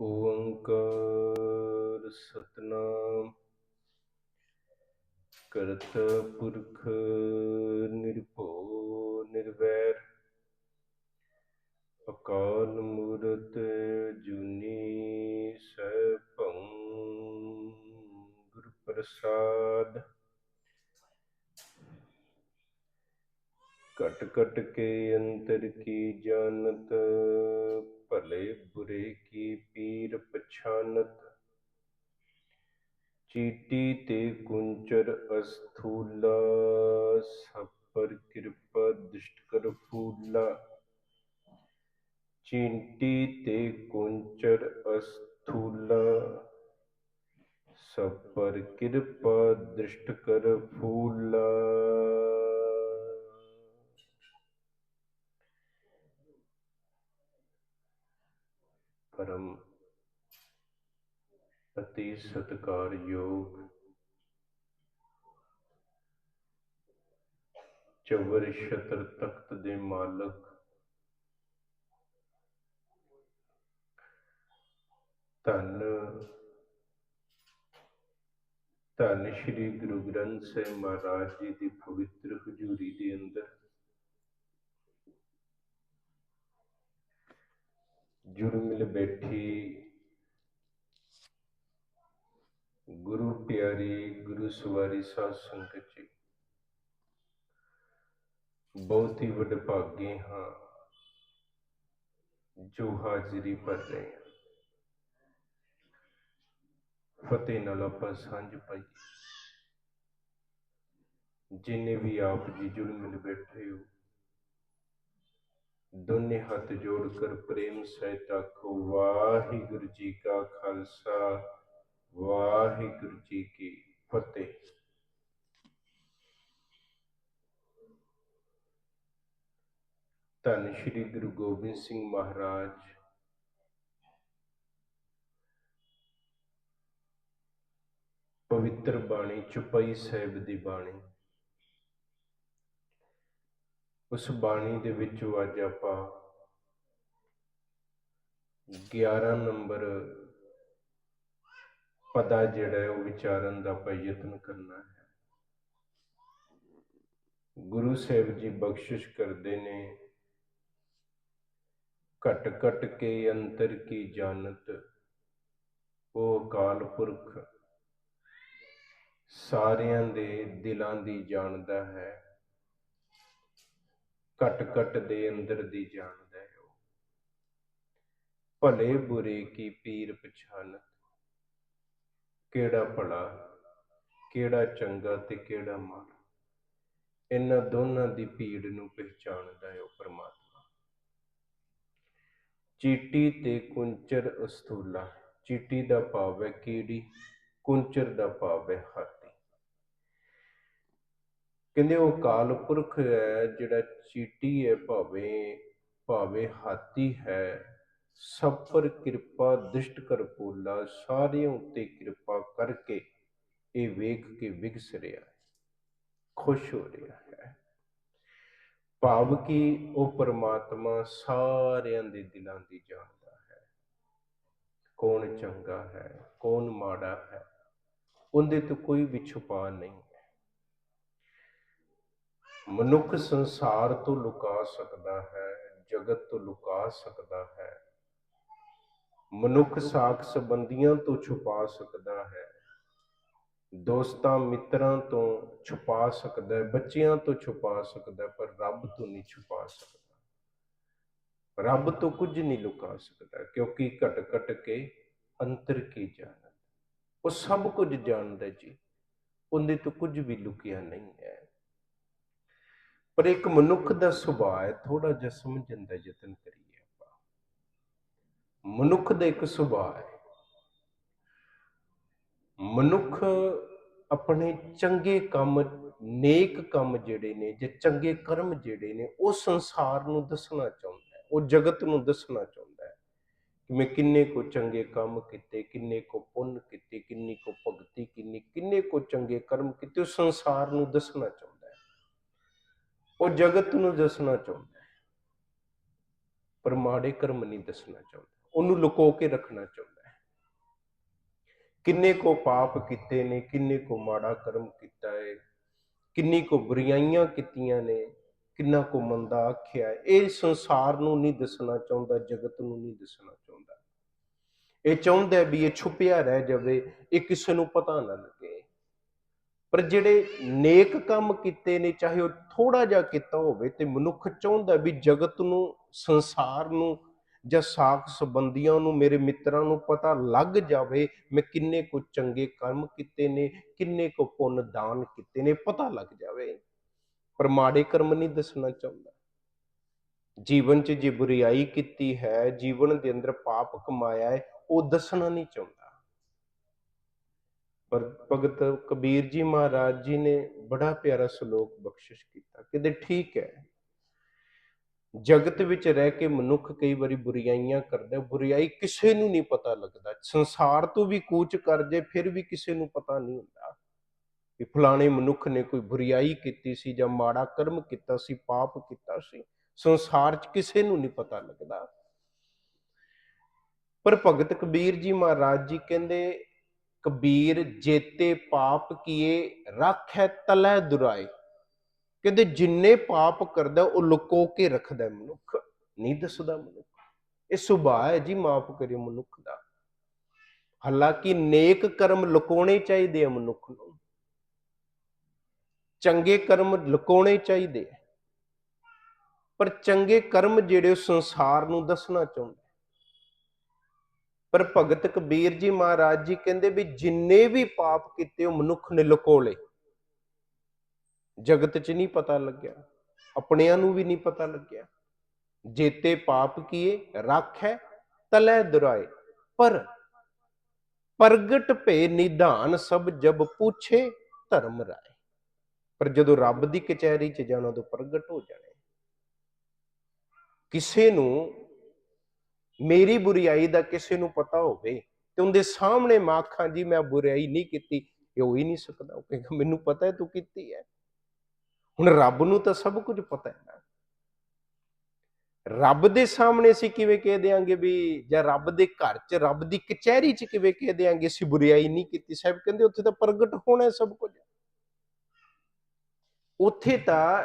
ਓੰਕਾਰ ਸਤਨਾਮ। ਕਰਤ ਪੁਰਖ ਨਿਰਭਉ ਨਿਰਵੈਰ। ਅਕਾਲ ਮੂਰਤ ਜੁਨੀ ਸੈਭੰ ਗੁਰ ਪ੍ਰਸਾਦ। ਕਟ ਕਟ ਕੇ ਅੰਤਰ ਕੀ ਜਾਣਤ ਭਲੇ ਬੁਰੇ ਕੀ ਪੀਰ ਪਛਾਨਤ? ਚੀਟੀ ਤੇ ਕੁੰਚਰ ਅਸਥੂਲਾ ਸਭ ਕਿਰਪਾ ਦ੍ਰਿਸ਼ਟ ਕਰ ਫੂਲਾ। ਚੀਂਟੀ ਤੇ ਕੁੰਚਰ ਅਸਥੂਲਾ ਸਭ ਪਰ ਕਿਰਪਾ ਦ੍ਰਿਸ਼ਟ ਕਰ ਫੂਲਾ ਪਰਮ ਅਤੀ ਸਤਕਾਰਯੋਗ ਚਵਰ ਛਤਰ ਤਖਤ ਦੇ ਮਾਲਕ ਧੰਨ ਧੰਨ ਸ਼੍ਰੀ ਗੁਰੂ ਗ੍ਰੰਥ ਸਾਹਿਬ ਮਹਾਰਾਜ ਜੀ ਦੀ ਪਵਿੱਤਰ ਹਜ਼ੂਰੀ ਦੇ ਅੰਦਰ ਜੁੜ ਮਿਲ ਬੈਠੀ ਗੁਰੂ ਪਿਆਰੀ, ਗੁਰੂ ਸਵਾਰੀ ਸਾਧ ਸੰਗਤ ਜੀ। ਬਹੁਤ ਹੀ ਵਡਭਾਗੇ ਹਾਂ, ਜੋ ਹਾਜ਼ਰੀ ਭਰ ਰਹੇ ਹਾਂ। ਫਤਿਹ ਨਾਲ ਆਪਾਂ ਸਾਂਝ ਪਾਈ ਜਿਨੇ ਵੀ ਆਪ ਜੀ ਜੁੜ ਮਿਲ ਬੈਠੇ ਹੋ, ਦੋਨੇ ਹੱਥ ਜੋੜ ਕਰ ਪ੍ਰੇਮ ਸਹਿਤ ਆਖੋ, ਵਾਹਿਗੁਰੂ ਜੀ ਕਾ ਖਾਲਸਾ। ਵਾਹਿਗੁਰੂ ਜੀ ਕੀ ਫਤਿਹ। ਧੰਨ ਸ਼੍ਰੀ ਗੁਰੂ ਗੋਬਿੰਦ ਸਿੰਘ ਮਹਾਰਾਜ। ਪਵਿੱਤਰ ਬਾਣੀ ਚੁਪਈ ਸਾਹਿਬ ਦੀ ਬਾਣੀ। ਉਸ ਬਾਣੀ ਦੇ ਵਿੱਚੋਂ ਅੱਜ ਆਪਾਂ 11 ਨੰਬਰ ਪਤਾ ਜਿਹੜਾ ਹੈ, ਉਹ ਵਿਚਾਰਨ ਦਾ ਆਪਾਂ ਕਰਨਾ ਹੈ। ਗੁਰੂ ਸਾਹਿਬ ਜੀ ਬਖਸ਼ਿਸ਼ ਕਰਦੇ ਨੇ, ਘਟ ਘਟ ਕੇ ਅੰਤਰ ਕੀ ਜਾਣਤ, ਉਹ ਅਕਾਲ ਪੁਰਖ ਸਾਰਿਆਂ ਦੇ ਦਿਲਾਂ ਦੀ ਜਾਣਦਾ ਹੈ, ਘਟ ਘਟ ਦੇ ਅੰਦਰ ਦੀ ਜਾਣਦਾ ਹੈ ਉਹ। ਭਲੇ ਬੁਰੇ ਕੀ ਪੀਰ ਪਛਾਨਤ ਕਿਹੜਾ ਭਲਾ, ਕਿਹੜਾ ਚੰਗਾ ਤੇ ਕਿਹੜਾ ਮਾੜਾ। ਇਹਨਾਂ ਦੋਨਾਂ ਦੀ ਭੀੜ ਨੂੰ ਪਹਿਚਾਣਦਾ ਹੈ ਉਹ ਪਰਮਾਤਮਾ। ਚੀਟੀ ਤੇ ਕੁੰਚਰ ਅਸਤੂਲਾ, ਚੀਟੀ ਦਾ ਭਾਵ ਹੈ ਕੀੜੀ, ਕੁੰਚਰ ਦਾ ਭਾਵ ਹੈ ਹਾਥੀ। ਕਹਿੰਦੇ ਉਹ ਕਾਲ ਪੁਰਖ ਹੈ ਜਿਹੜਾ ਚੀਟੀ ਹੈ ਭਾਵੇਂ ਭਾਵੇਂ ਹਾਥੀ ਹੈ। ਸਭ ਪਰ ਕਿਰਪਾ ਦ੍ਰਿਸ਼ਟ ਕਰ ਪੋਲਾ ਸਾਰਿਆਂ ਉੱਤੇ ਕਿਰਪਾ ਕਰਕੇ ਇਹ ਵੇਖ ਕੇ ਵਿਗਸ ਰਿਹਾ ਹੈ, ਖੁਸ਼ ਹੋ ਰਿਹਾ ਹੈ। ਭਾਵ ਕਿ ਉਹ ਪਰਮਾਤਮਾ ਸਾਰਿਆਂ ਦੇ ਦਿਲਾਂ ਦੀ ਜਾਣਦਾ ਹੈ। ਕੌਣ ਚੰਗਾ ਹੈ, ਕੌਣ ਮਾੜਾ ਹੈ, ਉਹਦੇ ਤੋਂ ਕੋਈ ਵਿਛੁਪਾ ਨਹੀਂ ਹੈ। ਮਨੁੱਖ ਸੰਸਾਰ ਤੋਂ ਲੁਕਾ ਸਕਦਾ ਹੈ, ਜਗਤ ਤੋਂ ਲੁਕਾ ਸਕਦਾ ਹੈ ਮਨੁੱਖ ਸਾਖ ਸੰਬੰਧੀਆਂ ਤੋਂ ਛੁਪਾ ਸਕਦਾ ਹੈ। ਦੋਸਤਾਂ ਮਿੱਤਰਾਂ ਤੋਂ ਛੁਪਾ ਸਕਦਾ ਹੈ, ਬੱਚਿਆਂ ਤੋਂ ਛੁਪਾ ਸਕਦਾ ਪਰ ਰੱਬ ਤੋਂ ਨਹੀਂ ਛੁਪਾ ਸਕਦਾ। ਰੱਬ ਤੋਂ ਕੁਝ ਨਹੀਂ ਲੁਕਾ ਸਕਦਾ, ਕਿਉਂਕਿ ਘਟ ਘਟ ਕੇ ਅੰਤਰ ਕੀ ਜਾਣਦਾ? ਉਹ ਸਭ ਕੁਝ ਜਾਣਦਾ ਜੀ। ਉਹਦੇ ਤੋਂ ਕੁਝ ਵੀ ਲੁਕਿਆ ਨਹੀਂ ਹੈ। ਪਰ ਇੱਕ ਮਨੁੱਖ ਦਾ ਸੁਭਾਅ ਹੈ ਥੋੜਾ ਜਿਹਾ ਸਮਝਣ ਦਾ ਯਤਨ ਕਰੀਏ। ਮਨੁੱਖ ਦਾ ਇੱਕ ਸੁਭਾਅ ਹੈ। ਮਨੁੱਖ ਆਪਣੇ ਚੰਗੇ ਕੰਮ, ਨੇਕ ਕੰਮ ਜਿਹੜੇ ਨੇ ਜਾਂ ਚੰਗੇ ਕਰਮ ਜਿਹੜੇ ਨੇ, ਉਹ ਸੰਸਾਰ ਨੂੰ ਦੱਸਣਾ ਚਾਹੁੰਦਾ ਹੈ, ਉਹ ਜਗਤ ਨੂੰ ਦੱਸਣਾ ਚਾਹੁੰਦਾ ਹੈ ਕਿ ਮੈਂ ਕਿੰਨੇ ਕੋ ਚੰਗੇ ਕੰਮ ਕੀਤੇ, ਕਿੰਨੇ ਕੋ ਪੁੰਨ ਕੀਤੇ, ਕਿੰਨੀ ਕੋ ਭਗਤੀ ਕਿੰਨੀ ਕਿੰਨੇ ਕੋ ਚੰਗੇ ਕਰਮ ਕੀਤੇ, ਉਹ ਸੰਸਾਰ ਨੂੰ ਦੱਸਣਾ ਚਾਹੁੰਦਾ ਹੈ। ਉਹ ਜਗਤ ਨੂੰ ਦੱਸਣਾ ਚਾਹੁੰਦਾ ਹੈ। ਪਰ ਮਾੜੇ ਕਰਮ ਨਹੀਂ ਦੱਸਣਾ ਚਾਹੁੰਦਾ। ਉਹਨੂੰ ਲੁਕੋ ਕੇ ਰੱਖਣਾ ਚਾਹੁੰਦਾ ਹੈ। ਕਿੰਨੇ ਕੋ ਪਾਪ ਕੀਤੇ ਨੇ, ਕਿੰਨੇ ਕੋ ਮਾੜਾ ਕਰਮ ਕੀਤਾ ਹੈ, ਕਿੰਨੀ ਕੋ ਬੁਰਾਈਆਂ ਕੀਤੀਆਂ ਨੇ, ਕਿੰਨਾ ਕੋ ਮੰਦਾ ਆਖਿਆ ਇਹ ਸੰਸਾਰ ਨੂੰ ਨਹੀਂ ਦੱਸਣਾ ਚਾਹੁੰਦਾ, ਜਗਤ ਨੂੰ ਨਹੀਂ ਦੱਸਣਾ ਚਾਹੁੰਦਾ। ਇਹ ਚਾਹੁੰਦਾ ਵੀ ਇਹ ਛੁਪਿਆ ਰਹਿ ਜਾਵੇ, ਇਹ ਕਿਸੇ ਨੂੰ ਪਤਾ ਨਾ ਲੱਗੇ। ਪਰ ਜਿਹੜੇ ਨੇਕ ਕੰਮ ਕੀਤੇ ਨੇ, ਚਾਹੇ ਉਹ ਥੋੜਾ ਜਿਹਾ ਕੀਤਾ ਹੋਵੇ, ਤੇ ਮਨੁੱਖ ਚਾਹੁੰਦਾ ਵੀ ਜਗਤ ਨੂੰ, ਸੰਸਾਰ ਨੂੰ ਜਾਂ ਸਾਖ ਸੰਬੰਧੀਆਂ ਨੂੰ, ਮੇਰੇ ਮਿੱਤਰਾਂ ਨੂੰ ਪਤਾ ਲੱਗ ਜਾਵੇ ਮੈਂ ਕਿੰਨੇ ਕੁ ਚੰਗੇ ਕਰਮ ਕੀਤੇ ਨੇ, ਕਿੰਨੇ ਕੁ ਪੁੰਨ ਦਾਨ ਕੀਤੇ ਨੇ, ਪਤਾ ਲੱਗ ਜਾਵੇ। ਪਰ ਮਾੜੇ ਕਰਮ ਨਹੀਂ ਦੱਸਣਾ ਚਾਹੁੰਦਾ। ਜੀਵਨ 'ਚ ਜੇ ਬੁਰੀਾਈ ਕੀਤੀ ਹੈ, ਜੀਵਨ ਦੇ ਅੰਦਰ ਪਾਪ ਕਮਾਇਆ ਹੈ, ਉਹ ਦੱਸਣਾ ਨਹੀਂ ਚਾਹੁੰਦਾ। ਪਰ ਭਗਤ ਕਬੀਰ ਜੀ ਮਹਾਰਾਜ ਜੀ ਨੇ ਬੜਾ ਪਿਆਰਾ ਸ਼ਲੋਕ ਬਖਸ਼ਿਸ਼ ਕੀਤਾ, ਕਹਿੰਦੇ ਠੀਕ ਹੈ। ਜਗਤ ਵਿੱਚ ਰਹਿ ਕੇ ਮਨੁੱਖ ਕਈ ਵਾਰੀ ਬੁਰੀਆਈਆਂ ਕਰਦਾ ਹੈ। ਕਿਸੇ ਨੂੰ ਨਹੀਂ ਪਤਾ ਲੱਗਦਾ। ਸੰਸਾਰ ਤੋਂ ਵੀ ਕੂਚ ਕਰ ਜੇ, ਫਿਰ ਵੀ ਕਿਸੇ ਨੂੰ ਪਤਾ ਨਹੀਂ ਹੁੰਦਾ ਕਿ ਫਲਾਣੇ ਮਨੁੱਖ ਨੇ ਕੋਈ ਬੁਰਾਈ ਕੀਤੀ ਸੀ ਜਾਂ ਮਾੜਾ ਕਰਮ ਕੀਤਾ ਸੀ, ਪਾਪ ਕੀਤਾ ਸੀ। ਸੰਸਾਰ 'ਚ ਕਿਸੇ ਨੂੰ ਨਹੀਂ ਪਤਾ ਲੱਗਦਾ। ਪਰ ਭਗਤ ਕਬੀਰ ਜੀ ਮਹਾਰਾਜ ਜੀ ਕਹਿੰਦੇ, ਕਬੀਰ ਜੇਤੇ ਪਾਪ ਕੀਏ, ਰੱਖੈ ਤਲੈ ਦੁਰਾਏ। ਕਹਿੰਦੇ ਜਿੰਨੇ ਪਾਪ ਕਰਦਾ, ਉਹ ਲੁਕੋ ਕੇ ਰੱਖਦਾ ਮਨੁੱਖ। ਨਹੀਂ ਦੱਸਦਾ ਮਨੁੱਖ। ਇਹ ਸੁਭਾਅ ਹੈ ਜੀ ਮਾਫ ਕਰਿਓ ਮਨੁੱਖ ਦਾ। ਹਾਲਾਂਕਿ ਨੇਕ ਕਰਮ ਲੁਕਾਉਣੇ ਚਾਹੀਦੇ ਆ ਮਨੁੱਖ ਨੂੰ। ਚੰਗੇ ਕਰਮ ਲੁਕਾਉਣੇ ਚਾਹੀਦੇ ਆ। ਪਰ ਚੰਗੇ ਕਰਮ ਜਿਹੜੇ ਉਹ ਸੰਸਾਰ ਨੂੰ ਦੱਸਣਾ ਚਾਹੁੰਦੇ ਪਰ ਭਗਤ ਕਬੀਰ ਜੀ ਮਹਾਰਾਜ ਜੀ ਕਹਿੰਦੇ ਵੀ ਜਿੰਨੇ ਵੀ ਪਾਪ ਕੀਤੇ ਉਹ ਮਨੁੱਖ ਨੇ ਲੁਕੋ ਲਏ। ਜਗਤ 'ਚ ਨਹੀਂ ਪਤਾ ਲੱਗਿਆ, ਆਪਣਿਆਂ ਨੂੰ ਵੀ ਨਹੀਂ ਪਤਾ ਲੱਗਿਆ। ਜੇਤੇ ਪਾਪ ਕੀਏ, ਰੱਖੈ, ਤਲੈ ਦੁਰਾਏ। ਪਰ ਪ੍ਰਗਟ ਭੇ ਨਿਧਾਨ ਸਭ ਜਬ ਪੁੱਛੇ, ਧਰਮ ਰਾਏ। ਪਰ ਜਦੋਂ ਰੱਬ ਦੀ ਕਚਹਿਰੀ 'ਚ ਜਾਣਾ ਤਾਂ ਪ੍ਰਗਟ ਹੋ ਜਾਣਾ। ਕਿਸੇ ਨੂੰ ਮੇਰੀ ਬੁਰੀਾਈ ਦਾ ਕਿਸੇ ਨੂੰ ਪਤਾ ਹੋਵੇ ਤੇ ਉਹਦੇ ਸਾਹਮਣੇ ਮੈਂ ਆਖਾਂ ਜੀ ਮੈਂ ਬੁਰਾਈ ਨਹੀਂ ਕੀਤੀ। ਇਹ ਹੋ ਹੀ ਨਹੀਂ ਸਕਦਾ। ਉਹ ਕਹੇਗਾ, ਮੈਨੂੰ ਪਤਾ ਹੈ ਤੂੰ ਕੀਤੀ ਹੈ। ਹੁਣ ਰੱਬ ਨੂੰ ਤਾਂ ਸਭ ਕੁਝ ਪਤਾ ਹੈ ਨਾ। ਰੱਬ ਦੇ ਸਾਹਮਣੇ ਅਸੀਂ ਕਿਵੇਂ ਕਹਿ ਦਿਆਂਗੇ ਵੀ ਜਾਂ ਰੱਬ ਦੇ ਘਰ 'ਚ, ਰੱਬ ਦੀ ਕਚਹਿਰੀ 'ਚ ਕਿਵੇਂ ਕਹਿ ਦਿਆਂਗੇ, ਅਸੀਂ ਬੁਰਾਈ ਨਹੀਂ ਕੀਤੀ। ਸਾਹਿਬ ਕਹਿੰਦੇ ਉੱਥੇ ਤਾਂ ਪ੍ਰਗਟ ਹੋਣਾ ਸਭ ਕੁਝ। ਉੱਥੇ ਤਾਂ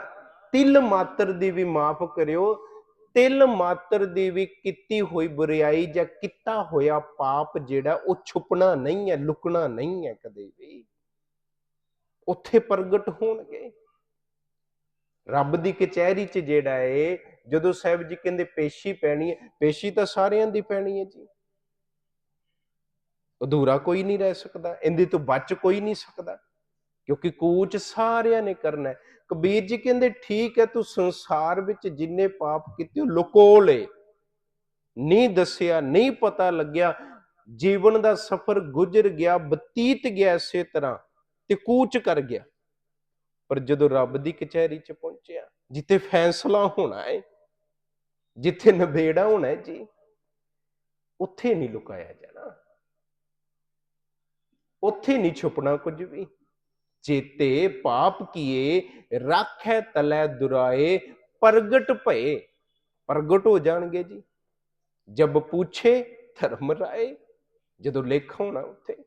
ਤਿਲ ਮਾਤਰ ਦੀ ਵੀ ਮਾਫ ਕਰਿਓ, ਤਿਲ ਮਾਤਰ ਦੀ ਵੀ ਕੀਤੀ ਹੋਈ ਬੁਰਾਈ ਜਾਂ ਕੀਤਾ ਹੋਇਆ ਪਾਪ ਜਿਹੜਾ ਉਹ ਛੁਪਣਾ ਨਹੀਂ ਹੈ, ਲੁਕਣਾ ਨਹੀਂ ਹੈ ਕਦੇ ਵੀ। ਉੱਥੇ ਪ੍ਰਗਟ ਹੋਣਗੇ। ਰੱਬ ਦੀ ਕਚਹਿਰੀ 'ਚ ਜਿਹੜਾ ਏ, ਜਦੋਂ ਸਾਹਿਬ ਜੀ ਕਹਿੰਦੇ ਪੇਸ਼ੀ ਪੈਣੀ ਹੈ ਪੇਸ਼ੀ ਤਾਂ ਸਾਰਿਆਂ ਦੀ ਪੈਣੀ ਹੈ ਜੀ। ਅਧੂਰਾ ਕੋਈ ਨਹੀਂ ਰਹਿ ਸਕਦਾ, ਇਹਦੇ ਤੋਂ ਬਚ ਕੋਈ ਨਹੀਂ ਸਕਦਾ, ਕਿਉਂਕਿ ਕੂਚ ਸਾਰਿਆਂ ਨੇ ਕਰਨਾ ਹੈ ਕਬੀਰ ਜੀ ਕਹਿੰਦੇ, ਠੀਕ ਹੈ, ਤੂੰ ਸੰਸਾਰ ਵਿੱਚ ਜਿੰਨੇ ਪਾਪ ਕੀਤੇ, ਉਹ ਲੁਕੋ ਲੇ ਨਹੀਂ ਦੱਸਿਆ, ਨਹੀਂ ਪਤਾ ਲੱਗਿਆ, ਜੀਵਨ ਦਾ ਸਫ਼ਰ ਗੁਜ਼ਰ ਗਿਆ, ਬਤੀਤ ਗਿਆ ਇਸੇ ਤਰ੍ਹਾਂ ਤੇ ਕੂਚ ਕਰ ਗਿਆ। ਪਰ ਜਦੋਂ ਰੱਬ ਦੀ ਕਚਹਿਰੀ 'ਚ ਪਹੁੰਚਿਆ, ਜਿੱਥੇ ਫੈਸਲਾ ਹੋਣਾ ਹੈ ਜਿੱਥੇ ਨਿਬੇੜਾ ਹੋਣਾ ਹੈ ਜੀ, ਉੱਥੇ ਨਹੀਂ ਲੁਕਾਇਆ ਜਾਣਾ। ਉੱਥੇ ਨਹੀਂ ਛੁਪਣਾ ਕੁਝ ਵੀ। ਚੇਤੇ ਪਾਪ ਕੀਏ, ਰੱਖੈ ਤਲੈ ਦੁਰਾਏ, ਪ੍ਰਗਟ ਭਏ। ਪ੍ਰਗਟ ਹੋ ਜਾਣਗੇ ਜੀ। ਜਬ ਪੁੱਛੇ, ਧਰਮ ਰਾਏ। ਜਦੋਂ ਲੇਖ ਹੋਣਾ ਉੱਥੇ।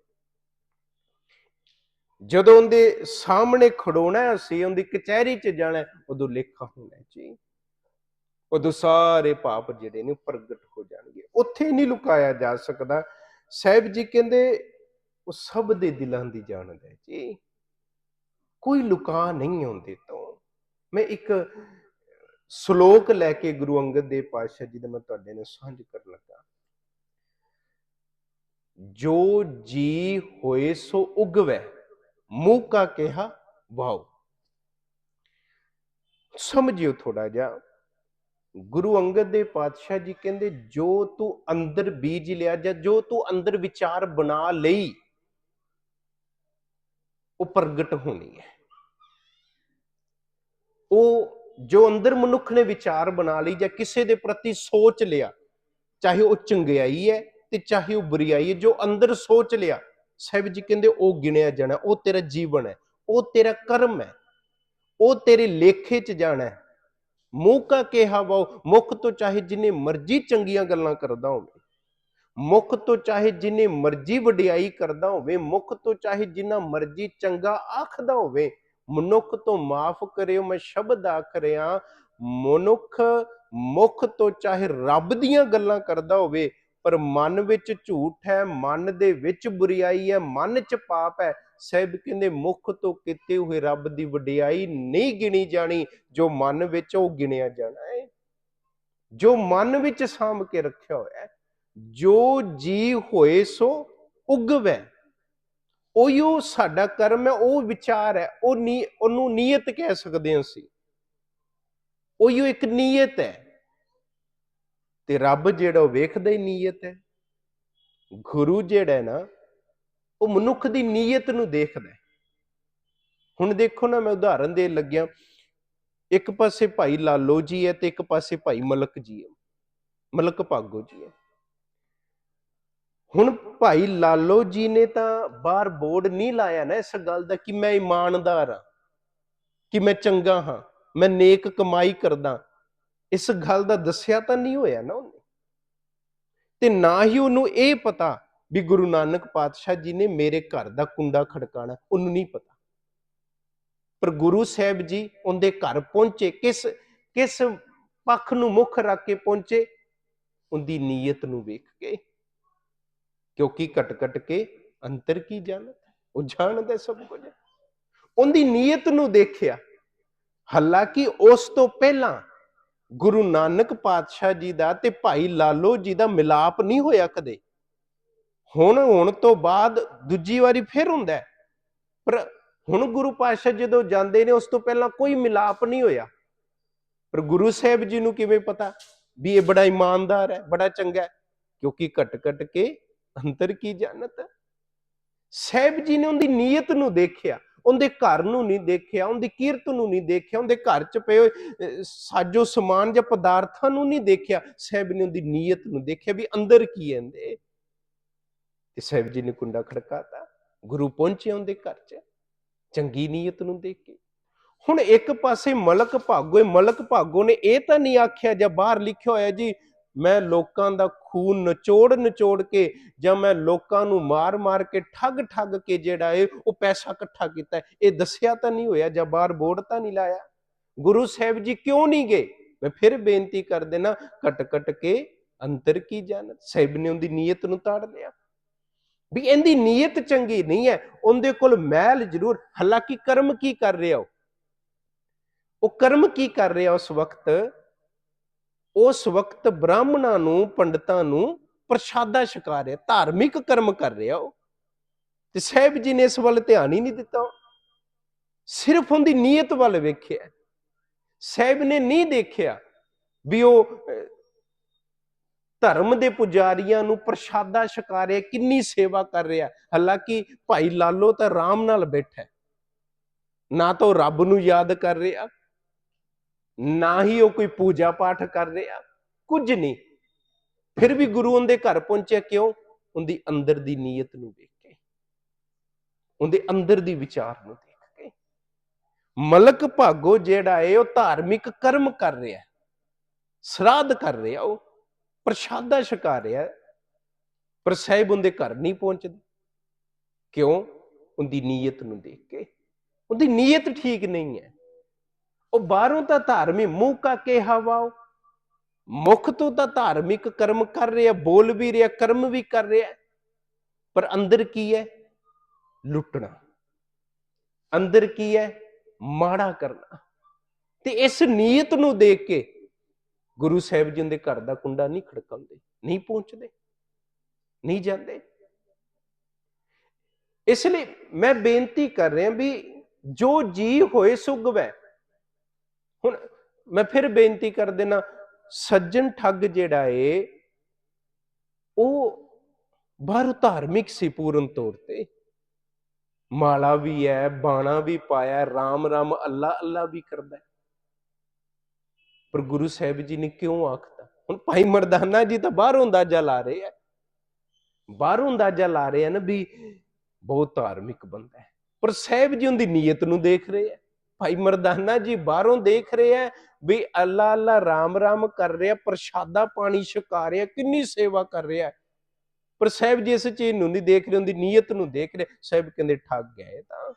ਜਦੋਂ ਉਹਦੇ ਸਾਹਮਣੇ ਖੜੋਣਾ ਅਸੀਂ ਉਹਦੀ ਕਚਹਿਰੀ 'ਚ ਜਾਣਾ ਉਦੋਂ ਲੇਖਾ ਹੋਣਾ ਜੀ। ਉਦੋਂ ਸਾਰੇ ਪਾਪ ਜਿਹੜੇ ਨੇ ਪ੍ਰਗਟ ਹੋ ਜਾਣਗੇ। ਉੱਥੇ ਨਹੀਂ ਲੁਕਾਇਆ ਜਾ ਸਕਦਾ। ਸਾਹਿਬ ਜੀ ਕਹਿੰਦੇ, ਉਹ ਸਭ ਦੇ ਦਿਲਾਂ ਦੀ ਜਾਣਦਾ ਹੈ, ਜੀ। ਕੋਈ ਲੁਕਾ ਨਹੀਂ ਹੁੰਦੇ ਤੋਂ। ਮੈਂ ਇੱਕ ਸ਼ਲੋਕ ਲੈ ਕੇ ਗੁਰੂ ਅੰਗਦ ਦੇਵ ਪਾਤਸ਼ਾਹ ਜੀ ਦਾ ਮੈਂ ਤੁਹਾਡੇ ਨਾਲ ਸਾਂਝ ਕਰਨ ਲੱਗਾ। ਜੋ ਜੀ ਹੋਏ ਸੋ ਉਗਵੈ। ਮੂੰਹ ਕਾ ਕਿਹਾ, ਵਾਓ। ਸਮਝਿਓ ਥੋੜਾ ਜਿਹਾ। ਗੁਰੂ ਅੰਗਦ ਦੇ ਪਾਤਸ਼ਾਹ ਜੀ ਕਹਿੰਦੇ, ਜੋ ਤੂੰ ਅੰਦਰ ਬੀਜ ਲਿਆ ਜਾਂ ਜੋ ਤੂੰ ਅੰਦਰ ਵਿਚਾਰ ਬਣਾ ਲਈ, ਉਹ ਪ੍ਰਗਟ ਹੋਣੀ ਹੈ। ਉਹ ਜੋ ਅੰਦਰ ਮਨੁੱਖ ਨੇ ਵਿਚਾਰ ਬਣਾ ਲਈ ਜਾਂ ਕਿਸੇ ਦੇ ਪ੍ਰਤੀ ਸੋਚ ਲਿਆ, ਚਾਹੇ ਉਹ ਚੰਗਿਆਈ ਹੈ ਤੇ ਚਾਹੇ ਉਹ ਬੁਰੀਾਈ ਹੈ, ਜੋ ਅੰਦਰ ਸੋਚ ਲਿਆ ਸਾਹਿਬ ਜੀ ਕਹਿੰਦੇ, ਉਹ ਗਿਣਿਆ ਜਾਣਾ, ਉਹ ਤੇਰਾ ਜੀਵਨ ਹੈ, ਉਹ ਤੇਰਾ ਕਰਮ ਹੈ, ਉਹ ਤੇਰੇ ਲੇਖੇ 'ਚ ਜਾਣਾ ਹੈ। ਮੂੰਹ ਕਿਹਾ ਵਾਓ ਮੁਖ ਤੋਂ ਚਾਹੇ ਜਿੰਨੇ ਮਰਜ਼ੀ ਚੰਗੀਆਂ ਗੱਲਾਂ ਕਰਦਾ ਹੋਵੇ, ਮੁਖ ਤੋਂ ਚਾਹੇ ਜਿੰਨੇ ਮਰਜ਼ੀ ਵਡਿਆਈ ਕਰਦਾ ਹੋਵੇ, ਮੁਖ ਤੋਂ ਚਾਹੇ ਜਿੰਨਾ ਮਰਜ਼ੀ ਚੰਗਾ ਆਖਦਾ ਹੋਵੇ, ਮਨੁੱਖ ਤੋਂ ਮਾਫ ਕਰਿਓ, ਮੈਂ ਸ਼ਬਦ ਆਖ ਰਿਹਾ, ਮਨੁੱਖ ਮੁਖ ਤੋਂ ਚਾਹੇ ਰੱਬ ਦੀਆਂ ਗੱਲਾਂ ਕਰਦਾ ਹੋਵੇ ਪਰ ਮਨ ਵਿੱਚ ਝੂਠ ਹੈ, ਮਨ ਦੇ ਵਿੱਚ ਬੁਰੀਾਈ ਹੈ, ਮਨ 'ਚ ਪਾਪ ਹੈ। ਸਾਹਿਬ ਕਹਿੰਦੇ, ਮੁਖ ਤੋਂ ਕੀਤੇ ਹੋਏ ਰੱਬ ਦੀ ਵਡਿਆਈ ਨਹੀਂ ਗਿਣੀ ਜਾਣੀ, ਜੋ ਮਨ ਵਿੱਚ ਉਹ ਗਿਣਿਆ ਜਾਣਾ ਹੈ। ਜੋ ਮਨ ਵਿੱਚ ਸਾਂਭ ਕੇ ਰੱਖਿਆ ਹੋਇਆ ਹੈ, ਜੋ ਜੀ ਹੋਏ ਸੋ ਉਗਵੈ। ਉਹੀਓ ਸਾਡਾ ਕਰਮ ਹੈ, ਉਹ ਵਿਚਾਰ ਹੈ, ਉਹ ਨੀ, ਉਹਨੂੰ ਨੀਅਤ ਕਹਿ ਸਕਦੇ ਹਾਂ ਅਸੀਂ। ਉਹੀਓ ਇੱਕ ਨੀਅਤ ਹੈ। ਤੇ ਰੱਬ ਜਿਹੜਾ ਉਹ ਵੇਖਦਾ ਹੀ ਨੀਅਤ ਹੈ, ਗੁਰੂ ਜਿਹੜਾ ਨਾ, ਉਹ ਮਨੁੱਖ ਦੀ ਨੀਅਤ ਨੂੰ ਦੇਖਦਾ ਹੁਣ ਦੇਖੋ ਨਾ, ਮੈਂ ਉਦਾਹਰਨ ਦੇ ਲੱਗਿਆ, ਇੱਕ ਪਾਸੇ ਭਾਈ ਲਾਲੋ ਜੀ ਹੈ ਤੇ ਇੱਕ ਪਾਸੇ ਭਾਈ ਮਲਕ ਜੀ ਹੈ, ਮਲਕ ਭਾਗੋ ਜੀ ਹੈ। ਹੁਣ ਭਾਈ ਲਾਲੋ ਜੀ ਨੇ ਤਾਂ ਬਾਹਰ ਬੋਰਡ ਨਹੀਂ ਲਾਇਆ ਨਾ ਇਸ ਗੱਲ ਦਾ ਕਿ ਮੈਂ ਇਮਾਨਦਾਰ ਹਾਂ, ਕਿ ਮੈਂ ਚੰਗਾ ਹਾਂ, ਮੈਂ ਨੇਕ ਕਮਾਈ ਕਰਦਾ ਇਸ ਗੱਲ ਦਾ ਦੱਸਿਆ ਤਾਂ ਨਹੀਂ ਹੋਇਆ ਨਾ ਉਹਨੇ। ਤੇ ਨਾ ਹੀ ਉਹਨੂੰ ਇਹ ਪਤਾ ਵੀ ਗੁਰੂ ਨਾਨਕ ਪਾਤਸ਼ਾਹ ਜੀ ਨੇ ਮੇਰੇ ਘਰ ਦਾ ਕੁੰਡਾ ਖੜਕਾਣਾ, ਉਹਨੂੰ ਨਹੀਂ ਪਤਾ। ਪਰ ਗੁਰੂ ਸਾਹਿਬ ਜੀ ਉਹਦੇ ਘਰ ਪਹੁੰਚੇ, ਕਿਸ ਕਿਸ ਪੱਖ ਨੂੰ ਮੁੱਖ ਰੱਖ ਕੇ ਪਹੁੰਚੇ? ਉਹਦੀ ਨੀਅਤ ਨੂੰ ਵੇਖ ਕੇ। ਕਿਉਂਕਿ ਕਟ ਕਟ ਕੇ ਅੰਤਰ ਕੀ ਜਾਣਦਾ? ਉਹ ਜਾਣਦਾ ਸਭ ਕੁਝ। ਉਹਦੀ ਨੀਅਤ ਨੂੰ ਦੇਖਿਆ। ਹਾਲਾਂਕਿ ਉਸ ਤੋਂ ਪਹਿਲਾਂ ਗੁਰੂ ਨਾਨਕ ਪਾਤਸ਼ਾਹ ਜੀ ਦਾ ਤੇ ਭਾਈ ਲਾਲੋ ਜੀ ਦਾ ਮਿਲਾਪ ਨਹੀਂ ਹੋਇਆ ਕਦੇ। ਹੁਣ ਹੁਣ ਤੋਂ ਬਾਅਦ ਦੂਜੀ ਵਾਰੀ ਫਿਰ ਹੁੰਦਾ ਪਰ ਹੁਣ ਗੁਰੂ ਪਾਤਸ਼ਾਹ ਜਦੋਂ ਜਾਂਦੇ ਨੇ, ਉਸ ਤੋਂ ਪਹਿਲਾਂ ਕੋਈ ਮਿਲਾਪ ਨਹੀਂ ਹੋਇਆ। ਪਰ ਗੁਰੂ ਸਾਹਿਬ ਜੀ ਨੂੰ ਕਿਵੇਂ ਪਤਾ ਵੀ ਇਹ ਬੜਾ ਇਮਾਨਦਾਰ ਹੈ, ਬੜਾ ਚੰਗਾ ਹੈ? ਕਿਉਂਕਿ ਘਟ ਘਟ ਕੇ ਅੰਤਰ ਕੀ ਜਾਣਤ ਸਾਹਿਬ ਜੀ ਨੇ ਉਹਦੀ ਨੀਅਤ ਨੂੰ ਦੇਖਿਆ। ਉਹਦੇ ਘਰ ਨੂੰ ਨਹੀਂ ਦੇਖਿਆ, ਉਹਦੀ ਕੀਰਤ ਨੂੰ ਨਹੀਂ ਦੇਖਿਆ, ਉਹਦੇ ਘਰ 'ਚ ਪਏ ਸਾਜੋ ਸਮਾਨ ਜਾਂ ਪਦਾਰਥਾਂ ਨੂੰ ਨਹੀਂ ਦੇਖਿਆ, ਸਾਹਿਬ ਨੇ ਉਹਦੀ ਨੀਅਤ ਨੂੰ ਦੇਖਿਆ ਵੀ ਅੰਦਰ ਕੀ ਹੈ ਤੇ ਸਾਹਿਬ ਜੀ ਨੇ ਕੁੰਡਾ ਖੜਕਾਤਾ, ਗੁਰੂ ਪਹੁੰਚੇ ਉਹਦੇ ਘਰ 'ਚ, ਚੰਗੀ ਨੀਅਤ ਨੂੰ ਦੇਖ। ਕੇ ਹੁਣ ਇੱਕ ਪਾਸੇ ਮਲਕ ਭਾਗੋ ਮਲਕ ਭਾਗੋ ਨੇ ਇਹ ਤਾਂ ਨਹੀਂ ਆਖਿਆ ਜਾਂ ਬਾਹਰ ਲਿਖਿਆ ਹੋਇਆ ਜੀ ਮੈਂ ਲੋਕਾਂ ਦਾ ਖੂਨ ਨਚੋੜ ਨਚੋੜ ਕੇ ਜਾਂ ਮੈਂ ਲੋਕਾਂ ਨੂੰ ਮਾਰ ਮਾਰ ਕੇ ਠੱਗ ਠੱਗ ਕੇ ਜਿਹੜਾ ਏ, ਉਹ ਪੈਸਾ ਇਕੱਠਾ ਕੀਤਾ ਇਹ ਦੱਸਿਆ ਤਾਂ ਨਹੀਂ ਹੋਇਆ, ਜਾਂ ਬਾਹਰ ਬੋਰਡ ਤਾਂ ਨਹੀਂ ਲਾਇਆ। ਗੁਰੂ ਸਾਹਿਬ ਜੀ ਕਿਉਂ ਨਹੀਂ ਗਏ? ਮੈਂ ਫਿਰ ਬੇਨਤੀ ਕਰ ਦੇਣਾ ਕਟ ਕਟ ਕੇ ਅੰਤਰ ਕੀ ਜਾਣਤ? ਸਾਹਿਬ ਨੇ ਉਹਦੀ ਨੀਅਤ ਨੂੰ ਤਾੜ ਲਿਆ। ਵੀ ਇਹਦੀ ਨੀਅਤ ਚੰਗੀ ਨਹੀਂ ਹੈ, ਉਹਦੇ ਕੋਲ ਮਹਿਲ ਜ਼ਰੂਰ। ਹਾਲਾਂਕਿ ਕਰਮ ਕੀ ਕਰ ਰਿਹਾ ਉਹ ਕਰਮ ਕੀ ਕਰ ਰਿਹਾ ਉਸ ਵਕਤ? ਉਸ ਵਕਤ ਬ੍ਰਾਹਮਣਾਂ ਨੂੰ, ਪੰਡਤਾਂ ਨੂੰ ਪ੍ਰਸ਼ਾਦਾ ਛਕਾ ਰਿਹਾ, ਧਾਰਮਿਕ ਕਰਮ ਕਰ ਰਿਹਾ ਉਹ। ਤੇ ਸਾਹਿਬ ਜੀ ਨੇ ਇਸ ਵੱਲ ਧਿਆਨ ਹੀ ਨਹੀਂ ਦਿੱਤਾ। ਸਿਰਫ ਉਹਦੀ ਨੀਅਤ ਵੱਲ ਵੇਖਿਆ। ਸਾਹਿਬ ਨੇ ਨਹੀਂ ਦੇਖਿਆ ਵੀ ਉਹ ਧਰਮ ਦੇ ਪੁਜਾਰੀਆਂ ਨੂੰ ਪ੍ਰਸ਼ਾਦਾ ਛਕਾ ਰਿਹਾ, ਕਿੰਨੀ ਸੇਵਾ ਕਰ ਰਿਹਾ। ਹਾਲਾਂਕਿ ਭਾਈ ਲਾਲੋ ਤਾਂ ਆਰਾਮ ਨਾਲ ਬੈਠਾ ਨਾ ਤਾਂ ਉਹ ਰੱਬ ਨੂੰ ਯਾਦ ਕਰ ਰਿਹਾ। ਨਾ ਹੀ ਉਹ ਕੋਈ ਪੂਜਾ ਪਾਠ ਕਰ ਰਿਹਾ, ਕੁਝ ਨਹੀਂ। ਫਿਰ ਵੀ ਗੁਰੂ ਉਹਦੇ ਘਰ ਪਹੁੰਚਿਆ ਕਿਉਂ? ਉਹਦੀ ਅੰਦਰ ਦੀ ਨੀਅਤ ਨੂੰ ਵੇਖ ਕੇ। ਉਹਦੇ ਅੰਦਰ ਦੀ ਵਿਚਾਰ ਨੂੰ ਦੇਖ ਕੇ। ਮਲਕ ਭਾਗੋ ਜਿਹੜਾ ਹੈ ਉਹ ਧਾਰਮਿਕ ਕਰਮ ਕਰ ਰਿਹਾ ਸਰਾਧ ਕਰ ਰਿਹਾ ਉਹ, ਪ੍ਰਸ਼ਾਦਾ ਛਕਾ ਰਿਹਾ ਪਰ ਸਾਹਿਬ ਉਹਦੇ ਘਰ ਨਹੀਂ ਪਹੁੰਚਦੇ। ਕਿਉਂ? ਉਹਦੀ ਨੀਅਤ ਨੂੰ ਦੇਖ ਕੇ। ਉਹਦੀ ਨੀਅਤ ਠੀਕ ਨਹੀਂ ਹੈ। ਉਹ ਬਾਹਰੋਂ ਤਾਂ ਧਾਰਮਿਕ ਮੂੰਹ ਕਾ ਕੇ ਹਵਾਓ। ਮੁਖ ਤੋਂ ਤਾਂ ਧਾਰਮਿਕ ਕਰਮ ਕਰ ਰਿਹਾ, ਬੋਲ ਵੀ ਰਿਹਾ, ਕਰਮ ਵੀ ਕਰ ਰਿਹਾ। ਪਰ ਅੰਦਰ ਕੀ ਹੈ? ਲੁੱਟਣਾ। ਅੰਦਰ ਕੀ ਹੈ? ਮਾੜਾ ਕਰਨਾ। ਤੇ ਇਸ ਨੀਅਤ ਨੂੰ ਦੇਖ ਕੇ ਗੁਰੂ ਸਾਹਿਬ ਜੀ ਦੇ ਘਰ ਦਾ ਕੁੰਡਾ ਨਹੀਂ ਖੜਕਾਉਂਦੇ, ਨਹੀਂ ਪਹੁੰਚਦੇ, ਨਹੀਂ ਜਾਂਦੇ। ਇਸ ਲਈ ਮੈਂ ਬੇਨਤੀ ਕਰ ਰਿਹਾ ਵੀ ਜੋ ਜੀ ਹੋਏ ਸੁਗਵੈ ਹੁਣ ਮੈਂ ਫਿਰ ਬੇਨਤੀ ਕਰ ਦੇਣਾ ਸੱਜਣ ਠੱਗ ਜਿਹੜਾ ਏ, ਉਹ ਬਾਹਰੋਂ ਧਾਰਮਿਕ ਸੀ ਪੂਰਨ ਤੌਰ ਤੇ। ਮਾਲਾ ਵੀ ਹੈ ਬਾਣਾ ਵੀ ਪਾਇਆ, ਰਾਮ ਰਾਮ ਅੱਲਾ ਅੱਲਾ ਵੀ ਕਰਦਾ ਪਰ ਗੁਰੂ ਸਾਹਿਬ ਜੀ ਨੇ ਕਿਉਂ ਆਖਤਾ? ਹੁਣ ਭਾਈ ਮਰਦਾਨਾ ਜੀ ਤਾਂ ਬਾਹਰੋਂ ਅੰਦਾਜ਼ਾ ਲਾ ਰਹੇ ਆ ਬਾਹਰੋਂ ਅੰਦਾਜ਼ਾ ਲਾ ਰਹੇ ਆ ਨਾ ਵੀ ਬਹੁਤ ਧਾਰਮਿਕ ਬੰਦਾ ਹੈ ਪਰ ਸਾਹਿਬ ਜੀ ਉਹਦੀ ਨੀਅਤ ਨੂੰ ਦੇਖ ਰਹੇ ਆ ਭਾਈ ਮਰਦਾਨਾ ਜੀ ਬਾਹਰੋਂ ਦੇਖ ਰਹੇ ਆ ਵੀ ਅੱਲਾ ਅੱਲਾ ਰਾਮ ਰਾਮ ਕਰ ਰਿਹਾ, ਪ੍ਰਸ਼ਾਦਾ ਪਾਣੀ ਛਕਾ ਰਿਹਾ, ਕਿੰਨੀ ਸੇਵਾ ਕਰ ਰਿਹਾ ਪਰ ਸਾਹਿਬ ਜੀ ਇਸ ਚੀਜ਼ ਨੂੰ ਨਹੀਂ ਦੇਖ ਰਹੇ, ਉਹਦੀ ਨੀਅਤ ਨੂੰ ਦੇਖ ਰਹੇ। ਸਾਹਿਬ ਕਹਿੰਦੇ ਠੱਗ ਗਏ ਤਾਂ।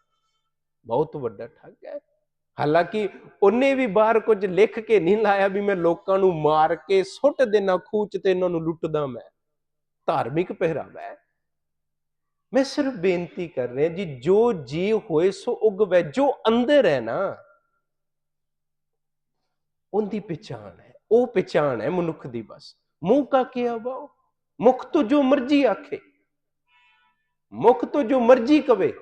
ਬਹੁਤ ਵੱਡਾ ਠੱਗ ਹੈ। ਹਾਲਾਂਕਿ ਉਹਨੇ ਵੀ ਬਾਹਰ ਕੁਝ ਲਿਖ ਕੇ ਨਹੀਂ ਲਾਇਆ ਵੀ ਮੈਂ ਲੋਕਾਂ ਨੂੰ ਮਾਰ ਕੇ ਸੁੱਟ ਦੇਣਾ, ਖੂਚ ਤੇ ਇਹਨਾਂ ਨੂੰ ਲੁੱਟਦਾ ਮੈਂ। ਧਾਰਮਿਕ ਪਹਿਰਾਵਾ ਹੈ। ਮੈਂ ਸਿਰਫ ਬੇਨਤੀ ਕਰ ਰਿਹਾ ਜੀ, ਜੋ ਜੀ ਹੋਏ ਸੋ ਉਗਵੇ, ਜੋ ਅੰਦਰ ਹੈ ਨਾ, ਉਹਦੀ ਪਛਾਣ ਹੈ, ਉਹ ਪਛਾਣ ਹੈ ਮਨੁੱਖ ਦੀ ਬਸ। ਮੂੰਹ ਕਾ ਕੀ ਆਵਾਓ, ਮੁਖ ਤੋਂ ਜੋ ਮਰਜ਼ੀ ਆਖੇ, ਮੁਖ ਤੋਂ ਜੋ ਮਰਜ਼ੀ ਕਵੇ,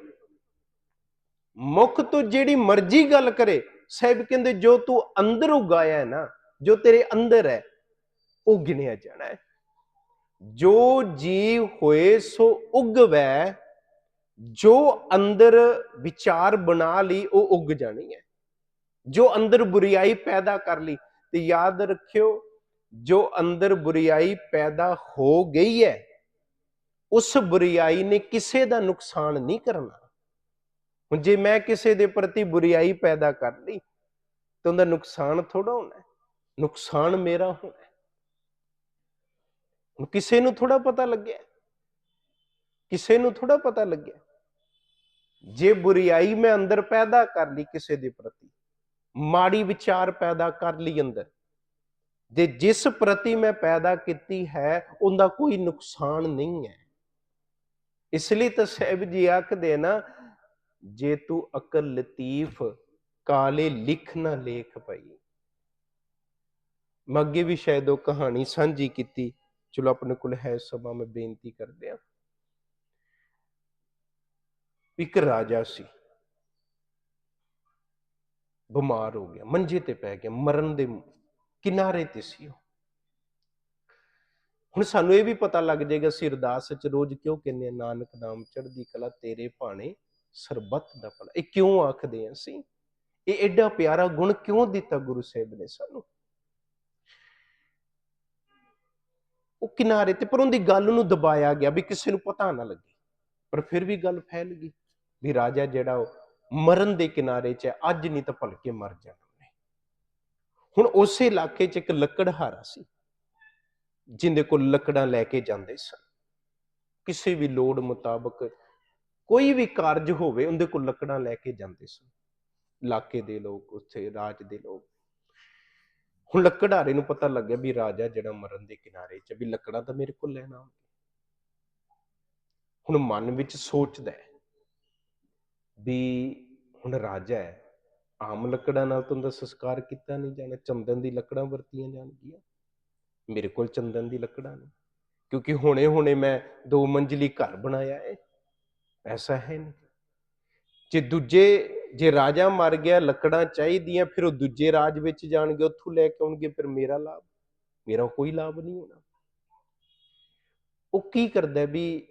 ਮੁਖ ਤੋਂ ਜਿਹੜੀ ਮਰਜ਼ੀ ਗੱਲ ਕਰੇ, ਸਾਹਿਬ ਕਹਿੰਦੇ ਜੋ ਤੂੰ ਅੰਦਰ ਉਗਾਇਆ ਹੈ ਨਾ, ਜੋ ਤੇਰੇ ਅੰਦਰ ਹੈ, ਉਹ ਗਿਣਿਆ ਜਾਣਾ ਹੈ। ਜੋ ਜੀ ਹੋਏ ਸੋ ਉਗਵੈ, ਜੋ ਅੰਦਰ ਵਿਚਾਰ ਬਣਾ ਲਈ ਉਹ ਉਗ ਜਾਣੀ ਹੈ। ਜੋ ਅੰਦਰ ਬੁਰੀਾਈ ਪੈਦਾ ਕਰ ਲਈ, ਤੇ ਯਾਦ ਰੱਖਿਓ, ਜੋ ਅੰਦਰ ਬੁਰੀਾਈ ਪੈਦਾ ਹੋ ਗਈ ਹੈ, ਉਸ ਬੁਰੀਾਈ ਨੇ ਕਿਸੇ ਦਾ ਨੁਕਸਾਨ ਨਹੀਂ ਕਰਨਾ। ਹੁਣ ਜੇ ਮੈਂ ਕਿਸੇ ਦੇ ਪ੍ਰਤੀ ਬੁਰੀਾਈ ਪੈਦਾ ਕਰ ਲਈ, ਤਾਂ ਉਹਦਾ ਨੁਕਸਾਨ ਥੋੜਾ ਹੋਣਾ ਨੁਕਸਾਨ ਮੇਰਾ ਹੋਣਾ ਹੁਣ ਕਿਸੇ ਨੂੰ ਥੋੜਾ ਪਤਾ ਲੱਗਿਆ। ਕਿਸੇ ਨੂੰ ਥੋੜਾ ਪਤਾ ਲੱਗਿਆ। ਜੇ ਬੁਰੀਾਈ ਮੈਂ ਅੰਦਰ ਪੈਦਾ ਕਰ ਲਈ ਕਿਸੇ ਦੇ ਪ੍ਰਤੀ, ਮਾੜੀ ਵਿਚਾਰ ਪੈਦਾ ਕਰ ਲਈ ਅੰਦਰ ਜੇ ਜਿਸ ਪ੍ਰਤੀ ਮੈਂ ਪੈਦਾ ਕੀਤੀ ਹੈ, ਉਹਦਾ ਕੋਈ ਨੁਕਸਾਨ ਨਹੀਂ ਹੈ। ਇਸ ਲਈ ਤਾਂ ਸਾਹਿਬ ਜੀ ਆਖਦੇ ਨਾ, ਜੇ ਤੂੰ ਅਕਲ ਲਤੀਫ, ਕਾਲੇ ਲਿਖ ਨਾ ਲੇਖ ਪਈ ਮੈਂ ਅੱਗੇ ਵੀ ਸ਼ਾਇਦ ਉਹ ਕਹਾਣੀ ਸਾਂਝੀ ਕੀਤੀ ਚਲੋ ਆਪਣੇ ਕੋਲ ਹੈ ਸਮਾਂ, ਮੈਂ ਬੇਨਤੀ ਕਰਦੇ ਆ ਇੱਕ ਰਾਜਾ ਸੀ। ਬਿਮਾਰ ਹੋ ਗਿਆ, ਮੰਜੇ ਤੇ ਪੈ ਗਿਆ, ਮਰਨ ਦੇ ਕਿਨਾਰੇ ਤੇ ਸੀ ਉਹ। ਹੁਣ ਸਾਨੂੰ ਇਹ ਵੀ ਪਤਾ ਲੱਗ ਜਾਏਗਾ, ਅਸੀਂ ਅਰਦਾਸ ਚ ਰੋਜ਼ ਕਿਉਂ ਕਹਿੰਦੇ ਆ ਨਾਨਕ ਨਾਮ ਚੜ੍ਹਦੀ ਕਲਾ ਤੇਰੇ ਭਾਣੇ ਸਰਬੱਤ ਦਾ ਭਲਾ। ਇਹ ਕਿਉਂ ਆਖਦੇ ਆ ਅਸੀਂ? ਇਹ ਐਡਾ ਪਿਆਰਾ ਗੁਣ ਕਿਉਂ ਦਿੱਤਾ ਗੁਰੂ ਸਾਹਿਬ ਨੇ ਸਾਨੂੰ? ਉਹ ਕਿਨਾਰੇ ਤੇ, ਪਰ ਉਹਦੀ ਗੱਲ ਨੂੰ ਦਬਾਇਆ ਗਿਆ ਵੀ ਕਿਸੇ ਨੂੰ ਪਤਾ ਨਾ ਲੱਗੇ। ਪਰ ਫਿਰ ਵੀ ਗੱਲ ਫੈਲ ਗਈ ਵੀ ਰਾਜਾ ਜਿਹੜਾ ਉਹ ਮਰਨ ਦੇ ਕਿਨਾਰੇ 'ਚ ਅੱਜ ਨਹੀਂ ਤਾਂ ਭਲਕੇ ਮਰ ਜਾਣਾ ਹੁਣ ਉਸੇ ਇਲਾਕੇ 'ਚ ਇੱਕ ਲੱਕੜਹਾਰਾ ਸੀ, ਜਿੰਦੇ ਕੋਲ ਲੱਕੜਾਂ ਲੈ ਕੇ ਜਾਂਦੇ ਸਨ। ਕਿਸੇ ਵੀ ਲੋੜ ਮੁਤਾਬਕ ਕੋਈ ਵੀ ਕਾਰਜ ਹੋਵੇ, ਉਹਦੇ ਕੋਲ ਲੱਕੜਾਂ ਲੈ ਕੇ ਜਾਂਦੇ ਸਨ। ਇਲਾਕੇ ਦੇ ਲੋਕ, ਉੱਥੇ ਰਾਜ ਦੇ ਲੋਕ। ਹੁਣ ਲੱਕੜਾਰੇ ਨੂੰ ਪਤਾ ਲੱਗਿਆ ਵੀ ਰਾਜਾ ਜਿਹੜਾ ਮਰਨ ਦੇ ਕਿਨਾਰੇ 'ਚ ਵੀ ਲੱਕੜਾਂ ਤਾਂ ਮੇਰੇ ਕੋਲ ਲੈਣਾ ਹੁਣ ਮਨ ਵਿੱਚ ਸੋਚਦਾ ਹੈ ਵੀ ਹੁਣ ਰਾਜਾ ਹੈ, ਆਮ ਲੱਕੜਾਂ ਨਾਲ ਤਾਂ ਉਹਦਾ ਸੰਸਕਾਰ ਕੀਤਾ ਨਹੀਂ ਜਾਣਾ, ਚੰਦਨ ਦੀ ਲੱਕੜਾਂ ਵਰਤੀਆਂ ਜਾਣਗੀਆਂ। ਮੇਰੇ ਕੋਲ ਚੰਦਨ ਦੀ ਲੱਕੜਾਂ ਨੇ, ਕਿਉਂਕਿ ਹੁਣੇ ਹੁਣੇ ਮੈਂ ਦੋ ਮੰਜ਼ਲੀ ਘਰ ਬਣਾਇਆ ਹੈ। ਐਸਾ ਹੈ ਨਹੀਂ। ਜੇ ਦੂਜੇ, ਜੇ ਰਾਜਾ ਮਰ ਗਿਆ, ਲੱਕੜਾਂ ਚਾਹੀਦੀਆਂ, ਫਿਰ ਉਹ ਦੂਜੇ ਰਾਜ ਵਿੱਚ ਜਾਣਗੇ, ਉੱਥੋਂ ਲੈ ਕੇ ਆਉਣਗੇ, ਫਿਰ ਮੇਰਾ ਲਾਭ। ਮੇਰਾ ਕੋਈ ਲਾਭ ਨਹੀਂ ਹੋਣਾ। ਉਹ ਕੀ ਕਰਦਾ ਵੀ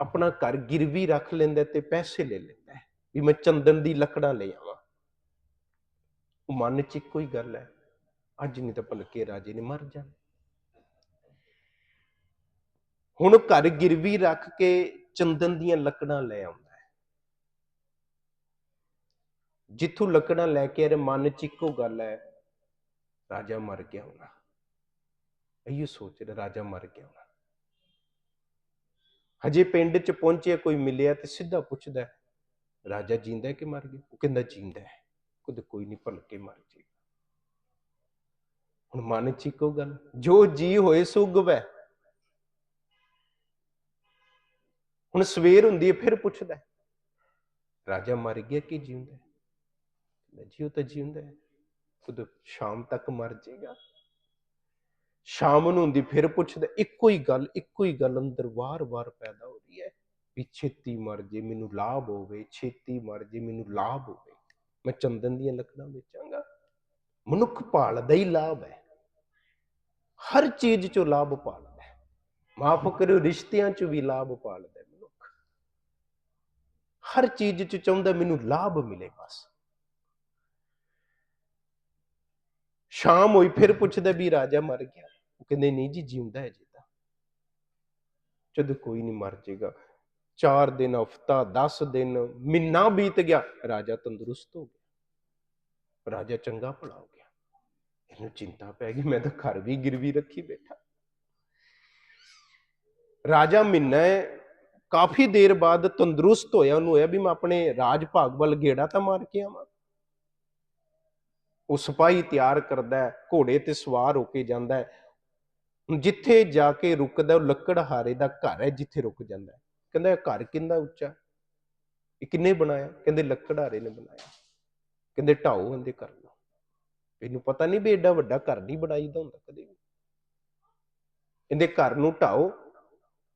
ਆਪਣਾ ਘਰ ਗਿਰਵੀ ਰੱਖ ਲੈਂਦਾ ਤੇ ਪੈਸੇ ਲੈ ਲੈਂਦਾ। ਵੀ ਮੈਂ ਚੰਦਨ ਦੀ ਲੱਕੜਾਂ ਲੈ ਆਵਾਂ। ਉਹ ਮਨ 'ਚ ਇੱਕੋ ਹੀ ਗੱਲ ਹੈ, ਅੱਜ ਨਹੀਂ ਤਾਂ ਭਲਕੇ ਰਾਜੇ ਨੇ ਮਰ ਜਾਣਾ। ਹੁਣ ਘਰ ਗਿਰਵੀ ਰੱਖ ਕੇ ਚੰਦਨ ਦੀਆਂ ਲੱਕੜਾਂ ਲੈ ਆਉਂਦਾ ਹੈ ਜਿੱਥੋਂ ਲੱਕੜਾਂ ਲੈ ਕੇ ਅਰੇ ਮਨ 'ਚ ਇੱਕੋ ਗੱਲ ਹੈ, ਰਾਜਾ ਮਰ ਗਿਆ ਹੋਣਾ। ਇਹੀ ਸੋਚ ਰਿਹਾ ਰਾਜਾ ਮਰ ਗਿਆ ਹੋਣਾ। ਹਜੇ ਪਿੰਡ 'ਚ ਪਹੁੰਚਿਆ, ਕੋਈ ਮਿਲਿਆ ਤੇ ਸਿੱਧਾ ਪੁੱਛਦਾ, ਰਾਜਾ ਜਿੰਦਾ ਕਿ ਮਰ ਗਿਆ? ਉਹ ਕਹਿੰਦਾ, ਜਿੰਦਾ ਹੈ। ਕੁਝ ਕੋਈ ਨਹੀਂ ਭਲਕੇ ਮਰ ਜੇ ਹੁਣ ਮਨ 'ਚ ਇੱਕੋ ਗੱਲ, ਜੋ ਜੀ ਹੋਏ ਸੋ ਗਵੈ ਹੁਣ ਸਵੇਰ ਹੁੰਦੀ ਹੈ, ਫਿਰ ਪੁੱਛਦਾ, ਰਾਜਾ ਮਰ ਗਿਆ ਕਿ ਜਿਉਂਦਾ ਹੈ ਜੀ ਉਹ ਤਾਂ ਜਿਉਂਦਾ ਹੈ। ਖੁਦ ਸ਼ਾਮ ਤੱਕ ਮਰ ਜਾਏਗਾ ਸ਼ਾਮ ਨੂੰ ਹੁੰਦੀ ਫਿਰ ਪੁੱਛਦਾ, ਇੱਕੋ ਹੀ ਗੱਲ, ਇੱਕੋ ਹੀ ਗੱਲ ਅੰਦਰ ਵਾਰ-ਵਾਰ ਪੈਦਾ ਹੋ ਰਹੀ ਹੈ ਵੀ ਛੇਤੀ ਮਰ ਜੇ, ਮੈਨੂੰ ਲਾਭ ਹੋਵੇ, ਛੇਤੀ ਮਰ ਜੇ, ਮੈਨੂੰ ਲਾਭ ਹੋਵੇ। ਮੈਂ ਚੰਦਨ ਦੀਆਂ ਲੱਕੜਾਂ ਵੇਚਾਂਗਾ। ਮਨੁੱਖ ਭਾਲਦਾ ਹੀ ਲਾਭ ਹੈ। ਹਰ ਚੀਜ਼ 'ਚੋਂ ਲਾਭ ਭਾਲਦਾ ਹੈ। ਮਾਫ ਕਰਿਓ, ਰਿਸ਼ਤਿਆਂ 'ਚ ਵੀ ਲਾਭ ਭਾਲਦਾ ਹੈ ਮਨੁੱਖ। ਹਰ ਚੀਜ਼ 'ਚ ਚਾਹੁੰਦਾ ਮੈਨੂੰ ਲਾਭ ਮਿਲੇ ਬਸ। ਸ਼ਾਮ ਹੋਈ ਫਿਰ ਪੁੱਛਦਾ ਵੀ ਰਾਜਾ ਮਰ ਗਿਆ। ਉਹ ਕਹਿੰਦੇ, ਨਹੀਂ ਜੀ, ਜਿਉਂਦਾ ਹੈ ਜੀ ਤਾਂ। ਜਦੋਂ ਕੋਈ ਨਹੀਂ ਮਰ ਜਾਏਗਾ 4 ਦਿਨ ਹਫਤਾ 10 ਦਿਨ, ਮਹੀਨਾ ਬੀਤ ਗਿਆ, ਰਾਜਾ ਤੰਦਰੁਸਤ ਹੋ ਗਿਆ। ਰਾਜਾ ਚੰਗਾ ਭਲਾ ਹੋ ਗਿਆ। ਇਹਨੂੰ ਚਿੰਤਾ ਪੈ ਗਈ, ਮੈਂ ਤਾਂ ਘਰ ਵੀ ਗਿਰਵੀ ਰੱਖੀ ਬੈਠਾ। ਰਾਜਾ ਮਹੀਨਾ ਕਾਫੀ ਦੇਰ ਬਾਅਦ ਤੰਦਰੁਸਤ ਹੋਇਆ, ਉਹਨੂੰ ਹੋਇਆ ਵੀ ਮੈਂ ਆਪਣੇ ਰਾਜ ਭਾਗ ਵੱਲ ਗੇੜਾ ਤਾਂ ਮਾਰ ਕੇ ਆਵਾਂ। ਉਹ ਸਿਪਾਹੀ ਤਿਆਰ ਕਰਦਾ ਹੈ, ਘੋੜੇ ਤੇ ਸਵਾਰ ਹੋ ਕੇ ਜਾਂਦਾ ਹੈ। ਜਿੱਥੇ ਜਾ ਕੇ ਰੁਕਦਾ, ਉਹ ਲੱਕੜਹਾਰੇ ਦਾ ਘਰ ਹੈ, ਜਿੱਥੇ ਰੁਕ ਜਾਂਦਾ ਹੈ। ਕਹਿੰਦਾ ਘਰ ਕਿੰਦਾ ਉੱਚਾ? ਇਹ ਕਿੰਨੇ ਬਣਾਇਆ? ਕਹਿੰਦੇ ਲੱਕੜਹਾਰੇ ਨੇ ਬਣਾਇਆ। ਕਹਿੰਦੇ, ਢਾਓ ਇਹਦੇ ਘਰ ਨੂੰ ਇਹਨੂੰ ਪਤਾ ਨਹੀਂ ਵੀ ਐਡਾ ਵੱਡਾ ਘਰ ਨਹੀਂ ਬਣਾਈਦਾ ਹੁੰਦਾ ਕਦੇ ਵੀ। ਇਹਦੇ ਘਰ ਨੂੰ ਢਾਓ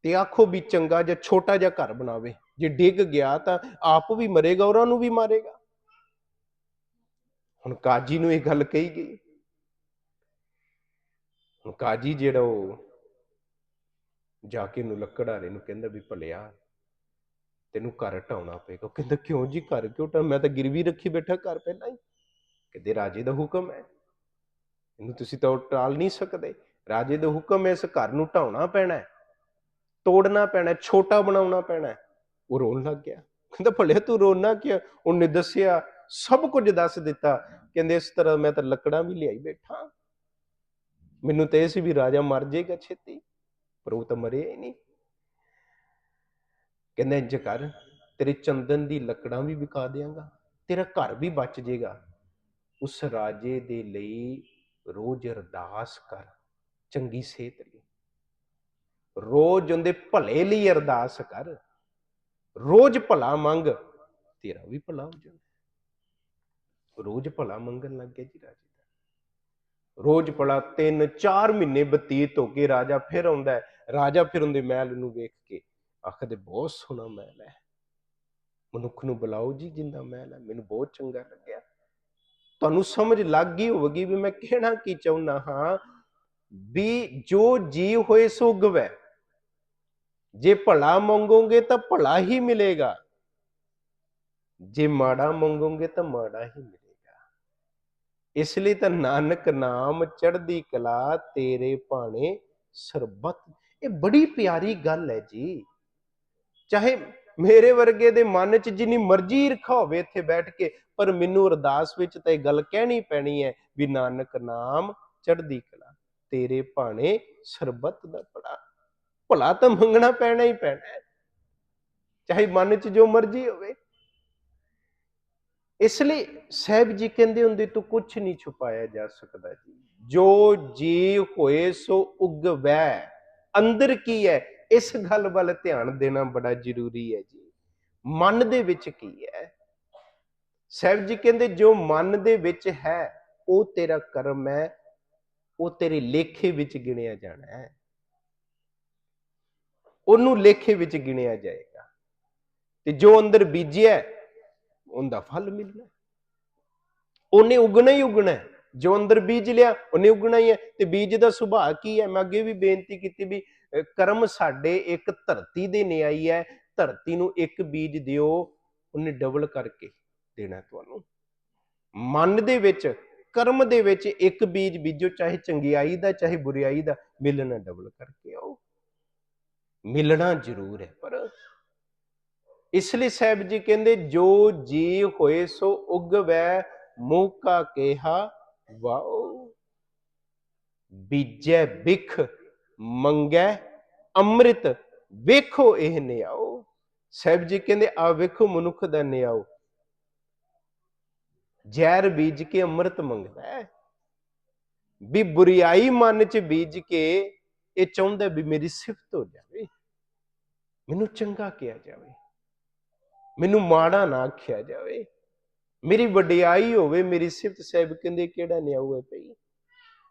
ਤੇ ਆਖੋ ਵੀ ਚੰਗਾ ਜਾਂ ਛੋਟਾ ਜਿਹਾ ਘਰ ਬਣਾਵੇ। ਜੇ ਡਿੱਗ ਗਿਆ ਤਾਂ ਆਪ ਵੀ ਮਰੇਗਾ ਉਹਨਾਂ ਨੂੰ ਵੀ ਮਾਰੇਗਾ। ਹੁਣ ਕਾਜੀ ਨੂੰ ਇਹ ਗੱਲ ਕਹੀ ਗਈ। ਹੁਣ ਕਾਜੀ ਜਿਹੜਾ ਉਹ ਜਾ ਕੇ ਨੂੰ ਲੱਕੜਾਰੇ ਨੂੰ ਕਹਿੰਦਾ ਵੀ ਭਲਿਆ, ਤੈਨੂੰ ਘਰ ਢਾਉਣਾ ਪਏਗਾ। ਉਹ ਕਹਿੰਦਾ, ਕਿਉਂ ਜੀ ਘਰ? ਕਿਉਂ ਢਾ ਮੈਂ ਤਾਂ ਗਿਰਵੀ ਰੱਖੀ ਬੈਠਾ ਘਰ ਪਹਿਲਾਂ ਹੀ। ਕਹਿੰਦੇ, ਰਾਜੇ ਦਾ ਹੁਕਮ ਹੈ। ਇਹਨੂੰ ਤੁਸੀਂ ਤਾਂ ਟਾਲ ਨਹੀਂ ਸਕਦੇ। ਰਾਜੇ ਦਾ ਹੁਕਮ ਹੈ, ਇਸ ਘਰ ਨੂੰ ਢਾਉਣਾ ਪੈਣਾ ਹੈ। ਤੋੜਨਾ ਪੈਣਾ ਛੋਟਾ ਬਣਾਉਣਾ ਪੈਣਾ ਉਹ ਰੋਣ ਲੱਗ ਗਿਆ। ਕਹਿੰਦਾ, ਭਲਿਆ ਤੂੰ ਰੋਣਾ ਕਿਉਂ? ਉਹਨੇ ਦੱਸਿਆ ਸਭ ਕੁਝ ਦੱਸ ਦਿੱਤਾ। ਕਹਿੰਦੇ ਇਸ ਤਰ੍ਹਾਂ ਮੈਂ ਤਾਂ ਲੱਕੜਾਂ ਵੀ ਲਿਆਈ ਬੈਠਾ। ਮੈਨੂੰ ਤੇ ਇਹ ਸੀ ਵੀ ਰਾਜਾ ਮਰ ਜਾਏਗਾ ਛੇਤੀ, ਪਰ ਉਹ ਤਾਂ ਮਰਿਆ ਹੀ ਨਹੀਂ। ਕਹਿੰਦਾ, ਇੰਜ ਕਰ, ਤੇਰੇ ਚੰਦਨ ਦੀ ਲੱਕੜਾਂ ਵੀ ਵਿਕਾ ਦਿਆਂਗਾ, ਤੇਰਾ ਘਰ ਵੀ ਬਚ ਜਾਏਗਾ। ਉਸ ਰਾਜੇ ਦੇ ਲਈ ਰੋਜ਼ ਅਰਦਾਸ ਕਰ, ਚੰਗੀ ਸਿਹਤ ਲਈ। ਰੋਜ਼ ਉਹਦੇ ਭਲੇ ਲਈ ਅਰਦਾਸ ਕਰ, ਰੋਜ਼ ਭਲਾ ਮੰਗ, ਤੇਰਾ ਵੀ ਭਲਾ ਹੋ ਜਾਣਾ ਰੋਜ਼ ਭਲਾ ਮੰਗਣ ਲੱਗ ਗਿਆ ਜੀ ਰਾਜੇ ਦਾ। ਰੋਜ਼ ਭਲਾ 3-4 ਮਹੀਨੇ ਬਤੀਤ ਹੋ ਕੇ ਰਾਜਾ ਫਿਰ ਆਉਂਦਾ ਰਾਜਾ ਫਿਰ ਉਹਦੇ ਮਹਿਲ ਨੂੰ ਵੇਖ ਕੇ ਆਖਦੇ, ਬਹੁਤ ਸੋਹਣਾ ਮਹਿਲ ਹੈ। ਮਨੁੱਖ ਨੂੰ ਬੁਲਾਓ ਜੀ ਜਿੰਦਾ ਮਹਿਲ ਹੈ। ਮੈਨੂੰ ਬਹੁਤ ਚੰਗਾ ਲੱਗਿਆ। ਤੁਹਾਨੂੰ ਸਮਝ ਲੱਗ ਗਈ ਹੋਵੇਗੀ ਵੀ ਮੈਂ ਕਹਿਣਾ ਕੀ ਚਾਹੁੰਦਾ ਹਾਂ ਵੀ ਜੋ ਜੀ ਹੋਏ ਸੋ ਗਵੈ ਜੇ ਭਲਾ ਮੰਗੋਗੇ ਤਾਂ ਭਲਾ ਹੀ ਮਿਲੇਗਾ। ਜੇ ਮਾੜਾ ਮੰਗੋਗੇ ਤਾਂ ਮਾੜਾ ਹੀ ਮਿਲੇਗਾ। ਇਸ ਲਈ ਤਾਂ ਨਾਨਕ ਨਾਮ ਚੜ੍ਹਦੀ ਕਲਾ ਤੇਰੇ ਭਾਣੇ ਸਰਬਤ। ਇਹ ਬੜੀ ਪਿਆਰੀ ਗੱਲ ਹੈ ਜੀ। ਚਾਹੇ ਮੇਰੇ ਵਰਗੇ ਦੇ ਮਨ 'ਚ ਜਿੰਨੀ ਮਰਜ਼ੀ ਈਰਖਾ ਹੋਵੇ ਇੱਥੇ ਬੈਠ ਕੇ, ਪਰ ਮੈਨੂੰ ਅਰਦਾਸ ਵਿੱਚ ਤਾਂ ਇਹ ਗੱਲ ਕਹਿਣੀ ਪੈਣੀ ਹੈ ਵੀ ਨਾਨਕ ਨਾਮ ਚੜ੍ਹਦੀ ਕਲਾ ਤੇਰੇ ਭਾਣੇ ਸਰਬਤ ਦਾ ਭਲਾ। ਭਲਾ ਤਾਂ ਮੰਗਣਾ ਪੈਣਾ ਹੀ ਪੈਣਾ ਚਾਹੇ ਮਨ 'ਚ ਜੋ ਮਰਜ਼ੀ ਹੋਵੇ। ਇਸ ਲਈ ਸਾਹਿਬ ਜੀ ਕਹਿੰਦੇ ਹੁੰਦੇ, ਤੂੰ ਕੁਝ ਨਹੀਂ ਛੁਪਾਇਆ ਜਾ ਸਕਦਾ ਜੀ। ਜੋ ਜੀ ਹੋਏ, ਸੋ ਉਗਵੈ। ਅੰਦਰ ਕੀ ਹੈ? ਇਸ ਗੱਲ ਵੱਲ ਧਿਆਨ ਦੇਣਾ ਬੜਾ ਜ਼ਰੂਰੀ ਹੈ ਜੀ। ਮਨ ਦੇ ਵਿੱਚ ਕੀ ਹੈ? ਸਾਹਿਬ ਜੀ ਕਹਿੰਦੇ, ਜੋ ਮਨ ਦੇ ਵਿੱਚ ਹੈ, ਉਹ ਤੇਰਾ ਕਰਮ ਹੈ। ਉਹ ਤੇਰੇ ਲੇਖੇ ਵਿੱਚ ਗਿਣਿਆ ਜਾਣਾ ਹੈ। ਉਹਨੂੰ ਲੇਖੇ ਵਿੱਚ ਗਿਣਿਆ ਜਾਏਗਾ। ਤੇ ਜੋ ਅੰਦਰ ਬੀਜਿਆ ਉਹਦਾ ਫਲ ਮਿਲਣਾ ਉਹਨੇ ਉਗਣਾ ਹੀ ਉਗਣਾ ਜੋ ਅੰਦਰ ਬੀਜ ਲਿਆ, ਉਹਨੇ ਉਗਣਾ ਹੀ ਹੈ। ਤੇ ਬੀਜ ਦਾ ਸੁਭਾਅ ਕੀ ਹੈ? ਮੈਂ ਅੱਗੇ ਵੀ ਬੇਨਤੀ ਕੀਤੀ ਵੀ ਕਰਮ ਸਾਡੇ ਇੱਕ ਧਰਤੀ ਦੇ ਨਿਆਈ ਹੈ। ਧਰਤੀ ਨੂੰ ਇੱਕ ਬੀਜ ਦਿਓ, ਉਹਨੇ ਡਬਲ ਕਰਕੇ ਦੇਣਾ ਤੁਹਾਨੂੰ। ਮਨ ਦੇ ਵਿੱਚ, ਕਰਮ ਦੇ ਵਿੱਚ ਇੱਕ ਬੀਜ ਬੀਜੋ, ਚਾਹੇ ਚੰਗਿਆਈ ਦਾ, ਚਾਹੇ ਬੁਰੀਾਈ ਦਾ, ਮਿਲਣਾ ਡਬਲ ਕਰਕੇ ਆਓ। ਮਿਲਣਾ ਜ਼ਰੂਰ ਹੈ, ਪਰ ਇਸ ਲਈ ਸਾਹਿਬ ਜੀ ਕਹਿੰਦੇ, ਜੋ ਜੀ ਹੋਏ ਸੋ ਉਗਵੈ ਮੂਕਾ ਕੇਹਾ, ਵਾਓ। ਬੀਜੈ ਬਿਖ ਮੰਗੈ ਅੰਮ੍ਰਿਤ, ਵੇਖੋ ਇਹ ਨਿਆਓ। ਸਾਹਿਬ ਜੀ ਕਹਿੰਦੇ ਆ ਵੇਖੋ ਮਨੁੱਖ ਦਾ ਨਿਆਓ। ਜ਼ਹਿਰ ਬੀਜ ਕੇ ਅੰਮ੍ਰਿਤ ਮੰਗਦਾ ਹੈ। ਵੀ ਬੁਰੀਾਈ ਮਨ ਚ ਬੀਜ ਕੇ ਇਹ ਚਾਹੁੰਦਾ ਵੀ ਮੇਰੀ ਸਿਫਤ ਹੋ ਜਾਵੇ। ਮੈਨੂੰ ਚੰਗਾ ਕਿਹਾ ਜਾਵੇ। ਮੈਨੂੰ ਮਾੜਾ ਨਾ ਆਖਿਆ ਜਾਵੇ। ਮੇਰੀ ਵਡਿਆਈ ਹੋਵੇ, ਮੇਰੀ ਸਿਫਤ ਸਾਹਿਬ ਕਹਿੰਦੇ ਕਿਹੜਾ ਨਿਆਉ ਹੈ ਭਈ?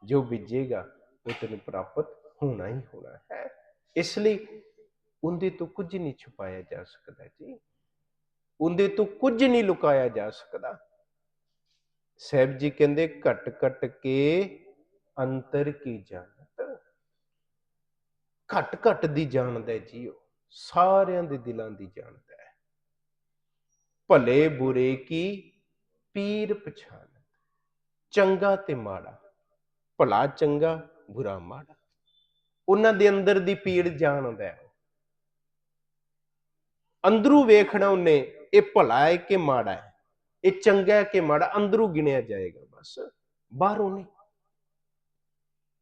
ਜੋ ਬੀਜੇਗਾ, ਉਹ ਤੈਨੂੰ ਪ੍ਰਾਪਤ ਹੋਣਾ ਹੀ ਹੋਣਾ ਹੈ। ਇਸ ਲਈ ਉਹਦੇ ਤੋਂ ਕੁਝ ਨਹੀਂ ਛੁਪਾਇਆ ਜਾ ਸਕਦਾ ਜੀ। ਉਹਦੇ ਤੋਂ ਕੁਝ ਨਹੀਂ ਲੁਕਾਇਆ ਜਾ ਸਕਦਾ। ਸਾਹਿਬ ਜੀ ਕਹਿੰਦੇ ਘਟ ਘਟ ਕੇ ਅੰਤਰ ਕੀ ਜਾਣਤ? ਘਟ ਘਟ ਦੀ ਜਾਣਦਾ ਜੀ ਉਹ ਸਾਰਿਆਂ ਦੇ ਦਿਲਾਂ ਦੀ ਜਾਣਦਾ ਭਲੇ ਬੁਰੇ ਕੀ ਪੀਰ ਪਛਾਨ ਚੰਗਾ ਤੇ ਮਾੜਾ, ਭਲਾ ਚੰਗਾ, ਬੁਰਾ ਮਾੜਾ। ਉਹਨਾਂ ਦੇ ਅੰਦਰ ਦੀ ਪੀੜ ਜਾਣਦਾ ਹੈ। ਅੰਦਰੂ ਵੇਖਣਾ ਉਹਨੇ, ਇਹ ਭਲਾ ਹੈ ਕਿ ਮਾੜਾ ਹੈ? ਇਹ ਚੰਗਾ ਹੈ ਕਿ ਮਾੜਾ? ਅੰਦਰੂ ਗਿਣਿਆ ਜਾਏਗਾ ਬਸ। ਬਾਹਰੋਂ ਨਹੀਂ।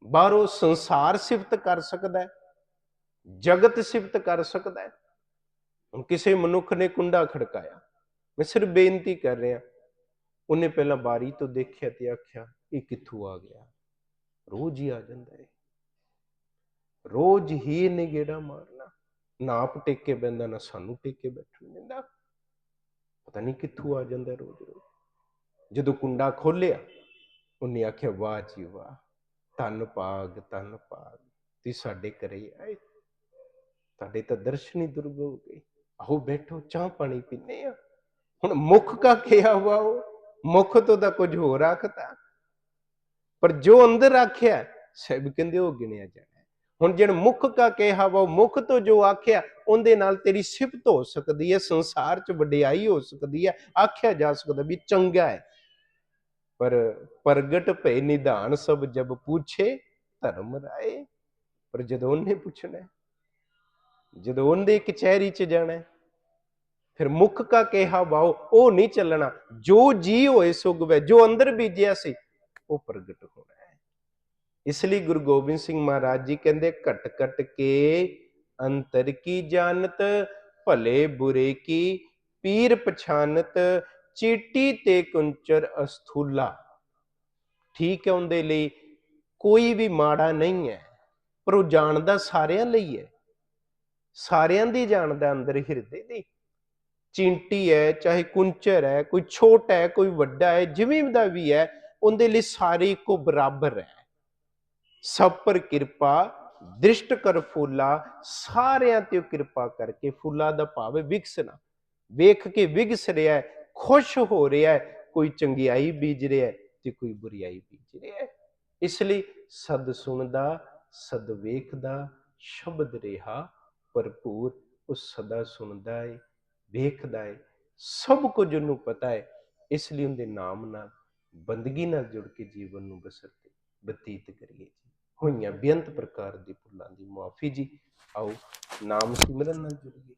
ਬਾਹਰੋਂ ਸੰਸਾਰ ਸਿਫਤ ਕਰ ਸਕਦਾ ਹੈ। ਜਗਤ ਸਿਫਤ ਕਰ ਸਕਦਾ ਹੈ। ਹੁਣ ਕਿਸੇ ਮਨੁੱਖ ਨੇ ਕੁੰਡਾ ਖੜਕਾਇਆ। ਮੈਂ ਸਿਰਫ ਬੇਨਤੀ ਕਰ ਰਿਹਾ, ਉਹਨੇ ਪਹਿਲਾਂ ਬਾਰੀ ਤੋਂ ਦੇਖਿਆ ਤੇ ਆਖਿਆ, ਇਹ ਕਿੱਥੋਂ ਆ ਗਿਆ? ਰੋਜ਼ ਹੀ ਆ ਜਾਂਦਾ ਹੈ ਰੋਜ਼ ਹੀ ਇਹਨੇ ਗੇੜਾ ਮਾਰਨਾ। ਨਾ ਆਪ ਟੇਕ ਕੇ ਬੈੰਦਾ ਨਾ ਸਾਨੂੰ ਟੇਕ ਕੇ ਬੈਠਣ ਦਿੰਦਾ। ਪਤਾ ਨਹੀਂ ਕਿੱਥੋਂ ਆ ਜਾਂਦਾ ਰੋਜ਼ ਰੋਜ਼। ਜਦੋਂ ਕੁੰਡਾ ਖੋਲਿਆ ਉਹਨੇ ਆਖਿਆ, ਵਾਹ ਜੀ ਵਾਹ, ਧੰਨ ਪਾਗ ਧੰਨ ਪਾਗ ਤੇ ਸਾਡੇ ਘਰੇ ਆਏ। ਤੁਹਾਡੇ ਤਾਂ ਦਰਸ਼ਨ ਹੀ ਦੁਰਗ ਹੋ ਗਏ। ਆਓ ਬੈਠੋ, ਚਾਹ ਪਾਣੀ ਪੀਨੇ ਆ ਹੁਣ ਮੁਖ ਕਾ ਕਿਹਾ ਹੁਆ ਉਹ ਮੁਖ ਤੋਂ ਤਾਂ ਕੁਝ ਹੋਰ ਆਖਤਾ। ਪਰ ਜੋ ਅੰਦਰ ਆਖਿਆ ਸਭ ਕਹਿੰਦੇ ਉਹ ਗਿਣਿਆ ਜਾਣਾ। ਹੁਣ ਜਿਹੜਾ ਮੁਖ ਕਾ ਕਿਹਾ ਵਾ ਉਹ ਮੁਖ ਤੋਂ ਜੋ ਆਖਿਆ, ਉਹਦੇ ਨਾਲ ਤੇਰੀ ਸਿਫਤ ਹੋ ਸਕਦੀ ਹੈ, ਸੰਸਾਰ 'ਚ ਵਡਿਆਈ ਹੋ ਸਕਦੀ ਹੈ, ਆਖਿਆ ਜਾ ਸਕਦਾ ਵੀ ਚੰਗਾ ਹੈ। ਪਰ ਪ੍ਰਗਟ ਭਏ ਨਿਧਾਨ ਸਭ ਜਬ ਪੁੱਛੇ, ਧਰਮ ਰਾਏ। ਪਰ ਜਦੋਂ ਉਹਨੇ ਪੁੱਛਣਾ, ਜਦੋਂ ਉਹਦੇ ਕਚਹਿਰੀ 'ਚ ਜਾਣਾ ਫਿਰ ਮੁੱਖ ਕਾ ਕਿਹਾ ਵਾਓ, ਉਹ ਨਹੀਂ ਚੱਲਣਾ। ਜੋ ਜੀ ਹੋਏ ਸੁਗਵੇ ਜੋ ਅੰਦਰ ਬੀਜਿਆ ਸੀ, ਉਹ ਪ੍ਰਗਟ ਹੋਣਾ ਹੈ। ਇਸ ਲਈ ਗੁਰੂ ਗੋਬਿੰਦ ਸਿੰਘ ਮਹਾਰਾਜ ਜੀ ਕਹਿੰਦੇ, ਘਟ ਘਟ ਕੇ ਅੰਤਰ ਕੀ ਜਾਣਤ, ਭਲੇ ਬੁਰੇ ਕੀ ਪੀਰ ਪਛਾਨਤ, ਚੀਟੀ ਤੇ ਕੁੰਚਰ ਅਸਥੂਲਾ। ਠੀਕ ਹੈ, ਉਹਦੇ ਲਈ ਕੋਈ ਵੀ ਮਾੜਾ ਨਹੀਂ ਹੈ, ਪਰ ਉਹ ਜਾਣਦਾ ਸਾਰਿਆਂ ਲਈ ਹੈ। ਸਾਰਿਆਂ ਦੀ ਜਾਣਦਾ ਅੰਦਰ ਹਿਰਦੇ ਦੀ। ਚਿੰਟੀ ਹੈ, ਚਾਹੇ ਕੁੰਚਰ ਹੈ, ਕੋਈ ਛੋਟਾ ਹੈ, ਕੋਈ ਵੱਡਾ ਹੈ, ਜਿਵੇਂ ਦਾ ਵੀ ਹੈ, ਉਹਦੇ ਲਈ ਸਾਰੇ ਇੱਕੋ ਬਰਾਬਰ ਹੈ। ਸਭ ਪਰ ਕਿਰਪਾ, ਦ੍ਰਿਸ਼ਟ ਕਰ ਫੁੱਲਾ, ਸਾਰਿਆਂ ਤੇ ਉਹ ਕਿਰਪਾ ਕਰਕੇ ਫੁੱਲਾਂ ਦਾ ਭਾਵ ਵਿਕਸਣਾ ਵੇਖ ਕੇ ਵਿਗਸ ਰਿਹਾ ਹੈ, ਖੁਸ਼ ਹੋ ਰਿਹਾ ਹੈ, ਕੋਈ ਚੰਗਿਆਈ ਬੀਜ ਰਿਹਾ ਹੈ ਤੇ ਕੋਈ ਬੁਰੀਾਈ ਬੀਜ ਰਿਹਾ ਹੈ। ਇਸ ਲਈ ਸਦ ਸੁਣਦਾ, ਸਦ ਵੇਖਦਾ, ਸ਼ਬਦ ਰਿਹਾ ਭਰਪੂਰ, ਉਹ ਸਦਾ ਸੁਣਦਾ ਹੈ ਵੇਖਦਾ ਹੈ ਸਭ ਕੁਝ ਉਹਨੂੰ ਪਤਾ ਹੈ ਇਸ ਲਈ ਉਹਦੇ ਨਾਮ ਨਾਲ ਬੰਦਗੀ ਨਾਲ ਜੁੜ ਕੇ ਜੀਵਨ ਨੂੰ ਬਸਰ ਤੇ ਬਤੀਤ ਕਰੀਏ ਜੀ। ਹੋਈਆਂ ਬੇਅੰਤ ਪ੍ਰਕਾਰ ਦੀ ਭੁੱਲਾਂ ਦੀ ਮੁਆਫੀ ਜੀ, ਆਓ ਨਾਮ ਸਿਮਰਨ ਨਾਲ ਜੁੜੀਏ।